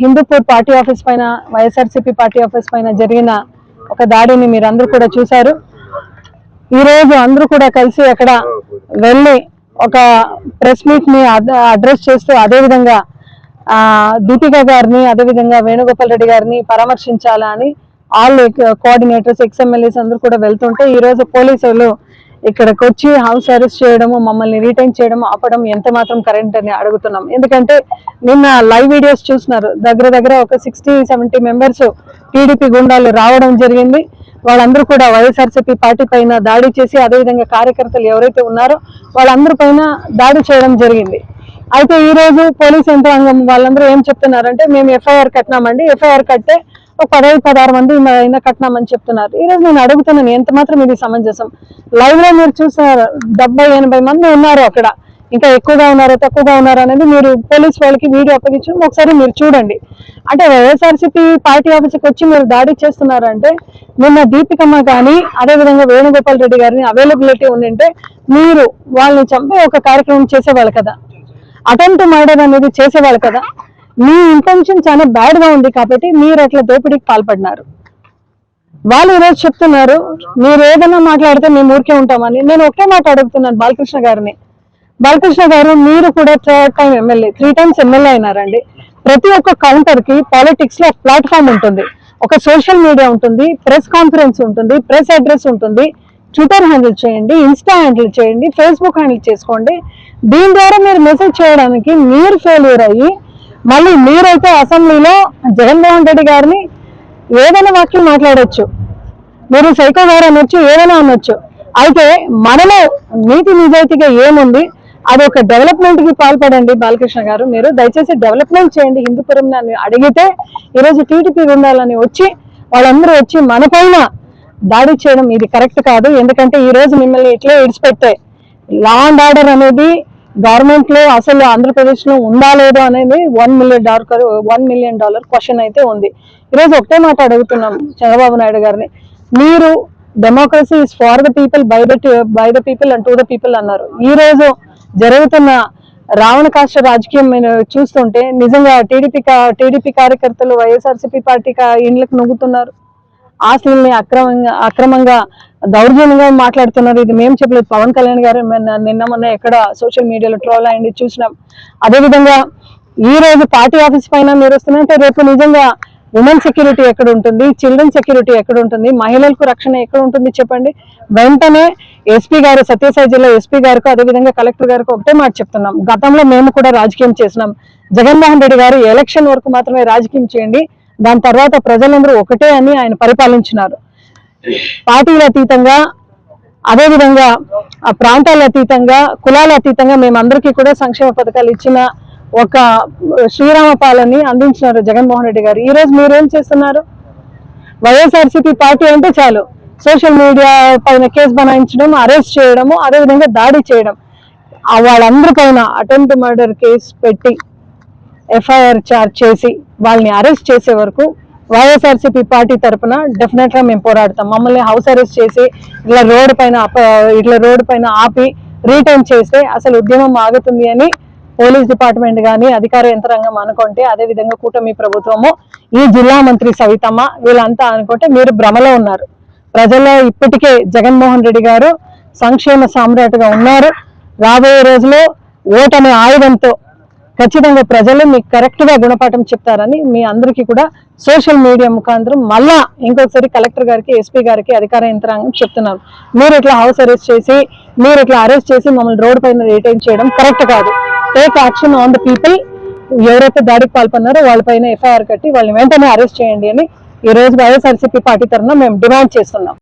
Hindupur party office పైన YSRCP party office పైన జరిగిన ఒక దాడిని మీరు అందరూ కూడా చూశారు. ఈ రోజు అందరూ కూడా కలిసి అక్కడ వెళ్ళి ఒక ప్రెస్ మీట్ని అడ్రస్ చేస్తూ అదే విధంగా ఆ దీపిక గారిని అదే విధంగా వేణుగోపాల్ రెడ్డి గారిని పరామర్శించాలా అని ఆల్ కోఆర్డినేటర్స్ ఎక్స్ఎమ్మెల్యేస్ అందరూ కూడా వెళ్తుంటే ఈ రోజు పోలీసులు ఇక్కడికి వచ్చి హౌస్ అరెస్ట్ చేయడము మమ్మల్ని రిటైన్ చేయడము ఆపడం ఎంత మాత్రం కరెంట్ అని అడుగుతున్నాం. ఎందుకంటే నిన్న లైవ్ వీడియోస్ చూసినారు. దగ్గర దగ్గర ఒక సిక్స్టీ సెవెంటీ మెంబర్స్ టీడీపీ గుండాలు రావడం జరిగింది. వాళ్ళందరూ కూడా వైఎస్ఆర్సీపీ పార్టీ పైన దాడి చేసి అదేవిధంగా కార్యకర్తలు ఎవరైతే ఉన్నారో వాళ్ళందరి పైన దాడి చేయడం జరిగింది. అయితే ఈ రోజు పోలీస్ యంత్రాంగం వాళ్ళందరూ ఏం చెప్తున్నారంటే మేము ఎఫ్ఐఆర్ కట్టినామండి. ఎఫ్ఐఆర్ కట్టే ఒక పదహైదు పదహారు మంది అయినా కట్టినామని చెప్తున్నారు. ఈ రోజు నేను అడుగుతున్నాను ఎంత మాత్రం ఇది సమంజసం? లైవ్లో మీరు చూసారు డెబ్బై ఎనభై మంది ఉన్నారు అక్కడ. ఇంకా ఎక్కువగా ఉన్నారో తక్కువగా ఉన్నారో అనేది మీరు పోలీస్ వాళ్ళకి వీడియో అప్పగించడం ఒకసారి మీరు చూడండి. అంటే వైఎస్ఆర్సీపీ పార్టీ ఆఫీస్కి వచ్చి మీరు దాడి చేస్తున్నారంటే నిన్న దీపికమ్మ కానీ అదేవిధంగా వేణుగోపాల్ రెడ్డి గారిని అవైలబిలిటీ ఉండింటే మీరు వాళ్ళని చంపి ఒక కార్యక్రమం చేసేవాళ్ళు కదా. అటెంప్ట్ మర్డర్ అనేది చేసేవాళ్ళు కదా. మీ ఇంటెన్షన్ చాలా బ్యాడ్గా ఉంది కాబట్టి మీరు అట్లా దోపిడీకి పాల్పడినారు. వాళ్ళు ఈరోజు చెప్తున్నారు మీరు ఏదైనా మాట్లాడితే మేము ఊరికే ఉంటామని. నేను ఒకే మాట అడుగుతున్నాను బాలకృష్ణ గారిని. బాలకృష్ణ గారు మీరు కూడా third time MLA three times MLA అయినారండి. ప్రతి ఒక్క కౌంటర్కి పాలిటిక్స్లో ప్లాట్ఫామ్ ఉంటుంది. ఒక సోషల్ మీడియా ఉంటుంది ప్రెస్ కాన్ఫరెన్స్ ఉంటుంది ప్రెస్ అడ్రస్ ఉంటుంది. ట్విట్టర్ హ్యాండిల్ చేయండి ఇన్స్టా హ్యాండిల్ చేయండి ఫేస్బుక్ హ్యాండిల్ చేసుకోండి. దీని ద్వారా మీరు మెసేజ్ చేయడానికి మీరు ఫెయిల్యూర్ అయ్యి మళ్ళీ మీరైతే అసెంబ్లీలో జగన్మోహన్ రెడ్డి గారిని ఏదైనా వాక్యం మాట్లాడవచ్చు మీరు సైకో గారు అనొచ్చు ఏదైనా అనొచ్చు. అయితే మనలో నీతి నిజాయితీగా ఏముంది? అది ఒక డెవలప్మెంట్కి పాల్పడండి బాలకృష్ణ గారు. మీరు దయచేసి డెవలప్మెంట్ చేయండి. హిందూపురం అని అడిగితే ఈరోజు టీడీపీ ఉండాలని వచ్చి వాళ్ళందరూ వచ్చి మన పైన దాడి చేయడం ఇది కరెక్ట్ కాదు. ఎందుకంటే ఈ రోజు మిమ్మల్ని ఇట్లే విడిచిపెట్టే లా అండ్ ఆర్డర్ అనేది గవర్నమెంట్లో అసలు ఆంధ్రప్రదేశ్లో ఉందా లేదా అనేది one million dollar one million dollar question అయితే ఉంది. ఈరోజు ఒకటే మాట అడుగుతున్నాం చంద్రబాబు నాయుడు గారిని. మీరు democracy is for the people by the by the people and to the people అన్నారు. ఈ రోజు జరుగుతున్న రావణ కాష్ట రాజకీయం మీరు చూస్తుంటే నిజంగా టీడీపీ టీడీపీ కార్యకర్తలు వైఎస్ఆర్సీపీ పార్టీ ఇండ్లకు నొగ్గుతున్నారు ఆస్తుల్ని అక్రమంగా అక్రమంగా దౌర్జన్యంగా మాట్లాడుతున్నారు. ఇది మేము చెప్పలేదు. పవన్ కళ్యాణ్ గారు నిన్న మొన్న ఎక్కడ సోషల్ మీడియాలో ట్రోల్ అయ్యింది చూసినాం. అదేవిధంగా ఈ రోజు పార్టీ ఆఫీస్ పైన మీరు వస్తున్నారంటే రేపు నిజంగా ఉమెన్ సెక్యూరిటీ ఎక్కడ ఉంటుంది? చిల్డ్రన్ సెక్యూరిటీ ఎక్కడ ఉంటుంది? మహిళలకు రక్షణ ఎక్కడ ఉంటుంది చెప్పండి? వెంటనే ఎస్పీ గారు సత్యసాయి జిల్లా ఎస్పీ గారికి అదేవిధంగా కలెక్టర్ గారికి ఒకటే మాట చెప్తున్నాం. గతంలో మేము కూడా రాజకీయం చేసినాం. జగన్మోహన్ రెడ్డి గారు ఎలక్షన్ వరకు మాత్రమే రాజకీయం చేయండి. దాని తర్వాత ప్రజలందరూ ఒకటే అని ఆయన పరిపాలించినారు. పార్టీల అతీతంగా అదేవిధంగా ఆ ప్రాంతాల అతీతంగా కులాల అతీతంగా మేమందరికీ కూడా సంక్షేమ పథకాలు ఇచ్చిన ఒక శ్రీరామ పాలని అందించినారు జగన్మోహన్ రెడ్డి గారు. ఈ రోజు మీరేం చేస్తున్నారు? వైఎస్ఆర్సీపీ పార్టీ అంటే చాలు. సోషల్ మీడియా పైన కేసు బనాయించడం అరెస్ట్ చేయడము అదేవిధంగా దాడి చేయడం. వాళ్ళందరి పైన అటెంప్ట్ మర్డర్ కేసు పెట్టి ఎఫ్ఐఆర్ చార్జ్ చేసి వాళ్ళని అరెస్ట్ చేసే వరకు వైఎస్ఆర్సీపీ పార్టీ తరపున డెఫినెట్గా మేము పోరాడతాం. మమ్మల్ని హౌస్ అరెస్ట్ చేసి ఇట్లా రోడ్డు పైన ఇట్లా రోడ్డు పైన ఆపి రీటైన్ చేస్తే అసలు ఉద్యమం ఆగుతుంది అని పోలీస్ డిపార్ట్మెంట్ కానీ అధికార యంత్రాంగం అనుకుంటే అదే విధంగా కూటమి ప్రభుత్వము ఈ జిల్లా మంత్రి సవితమ్మ వీళ్ళంతా అనుకుంటే మీరు భ్రమలో ఉన్నారు. ప్రజల్లో ఇప్పటికే జగన్మోహన్ రెడ్డి గారు సంక్షేమ సామ్రాట్గా ఉన్నారు. రాబోయే రోజుల్లో ఓటమి ఆయుధంతో ఖచ్చితంగా ప్రజలు మీకు కరెక్ట్గా గుణపాఠం చెప్తారని మీ అందరికీ కూడా సోషల్ మీడియా ముఖాంతరం మళ్ళా ఇంకొకసారి కలెక్టర్ గారికి ఎస్పీ గారికి అధికార యంత్రాంగం చెప్తున్నారు. మీరు ఇట్లా హౌస్ అరెస్ట్ చేసి మీరు ఇట్లా అరెస్ట్ చేసి మమ్మల్ని రోడ్ పైన రిటైన్ చేయడం కరెక్ట్ కాదు. Take action on the people ఎవరైతే దాడికి పాల్పన్నారో వాళ్ళపైన ఎఫ్ఐఆర్ కట్టి వాళ్ళని వెంటనే అరెస్ట్ చేయండి అని ఈ రోజు వైఎస్ఆర్సీపీ పార్టీ తరఫున మేము డిమాండ్ చేస్తున్నాం.